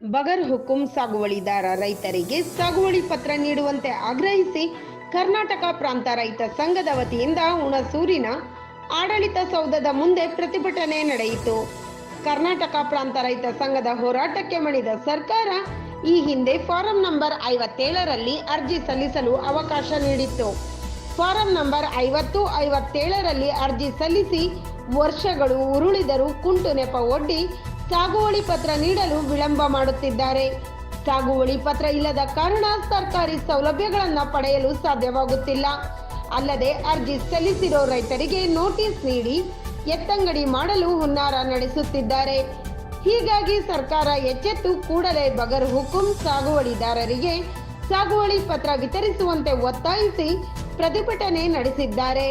ಬಗರ್ ಹುಕುಂ ಸಾಗುವಳಿದಾರ ರೈತರಿಗೆ ಸಾಗುವಳಿ ಪತ್ರ ನೀಡುವಂತೆ ಆಗ್ರಹಿಸಿ ಕರ್ನಾಟಕ ಪ್ರಾಂತ ರೈತ ಸಂಘದ ವತಿಯಿಂದ ಹುಣಸೂರಿನ ಆಡಳಿತ ಸೌಧದ ಮುಂದೆ ಪ್ರತಿಭಟನೆ ನಡೆಯಿತು. ಕರ್ನಾಟಕ ಪ್ರಾಂತ ರೈತ ಸಂಘದ ಹೋರಾಟಕ್ಕೆ ಮಣಿದ ಸರ್ಕಾರ ಈ ಹಿಂದೆ ಫಾರಂ ನಂಬರ್ ಐವತ್ತೇಳರಲ್ಲಿ ಅರ್ಜಿ ಸಲ್ಲಿಸಲು ಅವಕಾಶ ನೀಡಿತ್ತು. ಫಾರಂ ನಂಬರ್ ಐವತ್ತು, ಐವತ್ತೇಳರಲ್ಲಿ ಅರ್ಜಿ ಸಲ್ಲಿಸಿ ವರ್ಷಗಳು ಉರುಳಿದರೂ ಕುಂಟು ನೆಪ ಒಡ್ಡಿ ಸಾಗುವಳಿ ಪತ್ರ ನೀಡಲು ವಿಳಂಬ ಮಾಡುತ್ತಿದ್ದಾರೆ. ಸಾಗುವಳಿ ಪತ್ರ ಇಲ್ಲದ ಕಾರಣ ಸರ್ಕಾರಿ ಸೌಲಭ್ಯಗಳನ್ನು ಪಡೆಯಲು ಸಾಧ್ಯವಾಗುತ್ತಿಲ್ಲ. ಅಲ್ಲದೆ ಅರ್ಜಿ ಸಲ್ಲಿಸಿರೋ ರೈತರಿಗೆ ನೋಟಿಸ್ ನೀಡಿ ಎತ್ತಂಗಡಿ ಮಾಡಲು ಹುನ್ನಾರ ನಡೆಸುತ್ತಿದ್ದಾರೆ. ಹೀಗಾಗಿ ಸರ್ಕಾರ ಎಚ್ಚೆತ್ತು ಕೂಡಲೇ ಬಗರ್ ಹುಕುಂ ಸಾಗುವಳಿದಾರರಿಗೆ ಸಾಗುವಳಿ ಪತ್ರ ವಿತರಿಸುವಂತೆ ಒತ್ತಾಯಿಸಿ ಪ್ರತಿಭಟನೆ ನಡೆಸಿದ್ದಾರೆ.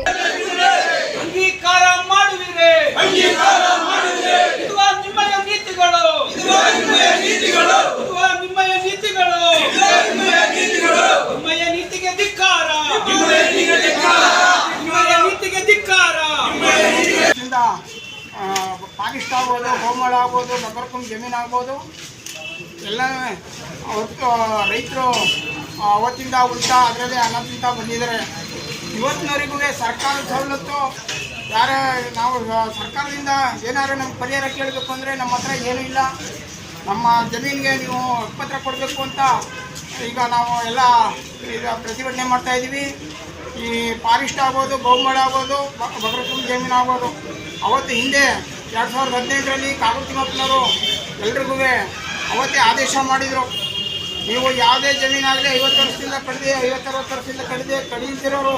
ಅಂಗೀಕಾರ ಮಾಡುವಿರೆ ಅಂಗೀಕಾರ ನೀತಿಗಳು. ನಿಮ್ಮಯ ನೀತಿಗಳು. ನಿಮ್ಮಯ ನೀತಿಗಳು. ನಿಮ್ಮಯ ನೀತಿಗಳು. ನಿಮ್ಮಯ ನೀತಿಗೆ ಧಿಕ್ಕಾರ. ನಿಮ್ಮಯ ನೀತಿಗೆ ಧಿಕ್ಕಾರ. ನಿಮ್ಮಯ ನೀತಿಗೆ ಧಿಕ್ಕಾರ. ಇಂದ ಪಾಲಿಸ್ಟ್ ಆಗ್ಬೋದು ಹೋಮಳ ಆಗ್ಬೋದು ನಬರ್ಕುಂ ಜಮೀನು ಆಗ್ಬೋದು. ಎಲ್ಲ ಅವತ್ತು ರೈತರು ಅವತ್ತಿಂದ ಉಲ್ಟಾ ಅದರಲ್ಲಿ ಅನ್ನ ತಿಂತ ಬಂದಿದ್ದಾರೆ. ಇವತ್ತಿನವರೆಗೂ ಸರ್ಕಾರದ ಸವಲತ್ತು. ಯಾರ, ನಾವು ಸರ್ಕಾರದಿಂದ ಏನಾರು ನಮ್ಗೆ ಪರಿಹಾರ ಕೇಳಬೇಕು ಅಂದರೆ ನಮ್ಮ ಹತ್ರ ಏನೂ ಇಲ್ಲ. ನಮ್ಮ ಜಮೀನಿಗೆ ನೀವು ಪತ್ರ ಕೊಡಬೇಕು ಅಂತ ಈಗ ನಾವು ಎಲ್ಲ ಈಗ ಪ್ರತಿಭಟನೆ ಮಾಡ್ತಾ ಇದ್ದೀವಿ. ಈ ಫಾರೆಸ್ಟ್ ಆಗ್ಬೋದು ಬಹುಮಳ ಆಗ್ಬೋದು ಬಗರಕುಂ ಜಮೀನು ಆಗ್ಬೋದು. ಅವತ್ತು ಹಿಂದೆ ಎರಡು ಸಾವಿರದ ಹದಿನೆಂಟರಲ್ಲಿ ಕಾಗೂರು ತಿಮ್ಮಪ್ಪನವರು ಎಲ್ರಿಗೂ ಅವತ್ತೇ ಆದೇಶ ಮಾಡಿದರು. ನೀವು ಯಾವುದೇ ಜಮೀನಾಗಲಿ ಐವತ್ತು ವರ್ಷದಿಂದ ಕಡಿದೆ, ಐವತ್ತರವತ್ತು ವರ್ಷದಿಂದ ಕಡಿದೆ, ಕಡಿಯುತ್ತಿರೋರು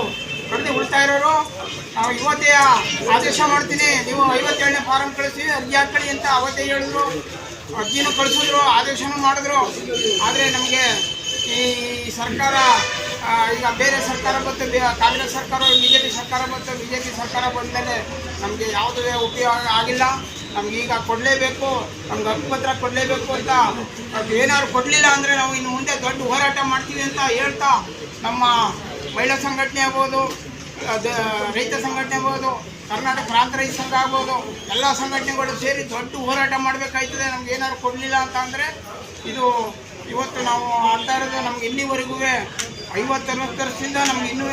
ನಾವು ಇವತ್ತೇ ಆದೇಶ ಮಾಡ್ತೀನಿ. ನೀವು ಐವತ್ತೇಳನೇ ಫಾರಂ ಕಳಿಸಿ, ಅರ್ಜಿ ಹಾಕೊಳ್ಳಿ ಅಂತ ಅವತ್ತೇ ಹೇಳಿದ್ರು. ಅರ್ಜಿನೂ ಕಳಿಸಿದ್ರು, ಆದೇಶನೂ ಮಾಡಿದ್ರು. ಆದರೆ ನಮಗೆ ಈ ಸರ್ಕಾರ ಈಗ ಬೇರೆ ಸರ್ಕಾರ ಬಂತು ಕಾಂಗ್ರೆಸ್ ಸರ್ಕಾರ ಬಿ ಜೆ ಪಿ ಸರ್ಕಾರ ಬಂತು. ಬಿ ಜೆ ಪಿ ಸರ್ಕಾರ ಬಂದಮೇಲೆ ನಮಗೆ ಯಾವುದೇ ಉಪಯೋಗ ಆಗಿಲ್ಲ. ನಮ್ಗೆ ಈಗ ಕೊಡಲೇಬೇಕು, ನಮ್ಗೆ ಹಕ್ಕುಪತ್ರ ಕೊಡಲೇಬೇಕು ಅಂತ. ಏನಾದ್ರು ಕೊಡಲಿಲ್ಲ ಅಂದರೆ ನಾವು ಇನ್ನು ಮುಂದೆ ದೊಡ್ಡ ಹೋರಾಟ ಮಾಡ್ತೀವಿ ಅಂತ ಹೇಳ್ತಾ ನಮ್ಮ ಮಹಿಳಾ ಸಂಘಟನೆ ಆಗ್ಬೋದು ಅದು ರೈತ ಸಂಘಟನೆ ಆಗ್ಬೋದು, ಕರ್ನಾಟಕ ಪ್ರಾಂತ ರೈತ ಸಂಘ ಆಗ್ಬೋದು, ಎಲ್ಲ ಸಂಘಟನೆಗಳು ಸೇರಿ ದೊಡ್ಡ ಹೋರಾಟ ಮಾಡಬೇಕಾಯ್ತದೆ. ನಮ್ಗೆ ಏನಾದ್ರು ಕೊಡಲಿಲ್ಲ ಅಂತ ಅಂದರೆ ಇದು ಇವತ್ತು ನಾವು ಆಡ್ತಾ ಇರೋದು ನಮ್ಗೆ ಇಲ್ಲಿವರೆಗೂ ಐವತ್ತು ಅರವತ್ತು ವರ್ಷದಿಂದ ನಮ್ಗೆ ಇನ್ನೂ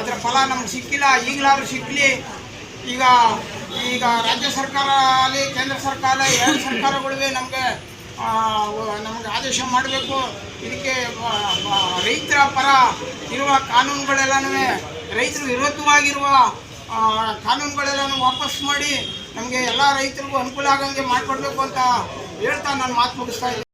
ಅದರ ಫಲ ನಮ್ಗೆ ಸಿಕ್ಕಿಲ್ಲ. ಈಗಲಾದ್ರೂ ಸಿಕ್ಕಲಿ ಈಗ ಈಗ ರಾಜ್ಯ ಸರ್ಕಾರ ಆಗಲಿ, ಕೇಂದ್ರ ಸರ್ಕಾರ ಎರಡು ಸರ್ಕಾರಗಳಿವೆ ನಮಗೆ ನಮಗೆ ಆದೇಶ ಮಾಡಬೇಕು. ಇದಕ್ಕೆ ರೈತರ ಪರ ಇರುವ ಕಾನೂನುಗಳೆಲ್ಲನೂ ರೈತರು ವಿರೋಧವಾಗಿರುವ ಕಾನೂನುಗಳೆಲ್ಲನೂ ವಾಪಸ್ ಮಾಡಿ ನಮಗೆ ಎಲ್ಲ ರೈತರಿಗೂ ಅನುಕೂಲ ಆಗಂಗೆ ಮಾಡಿಕೊಡ್ಬೇಕು ಅಂತ ಹೇಳ್ತಾ ನಾನು ಮಾತು ಮುಗಿಸ್ತಾ ಇದ್ದೀನಿ.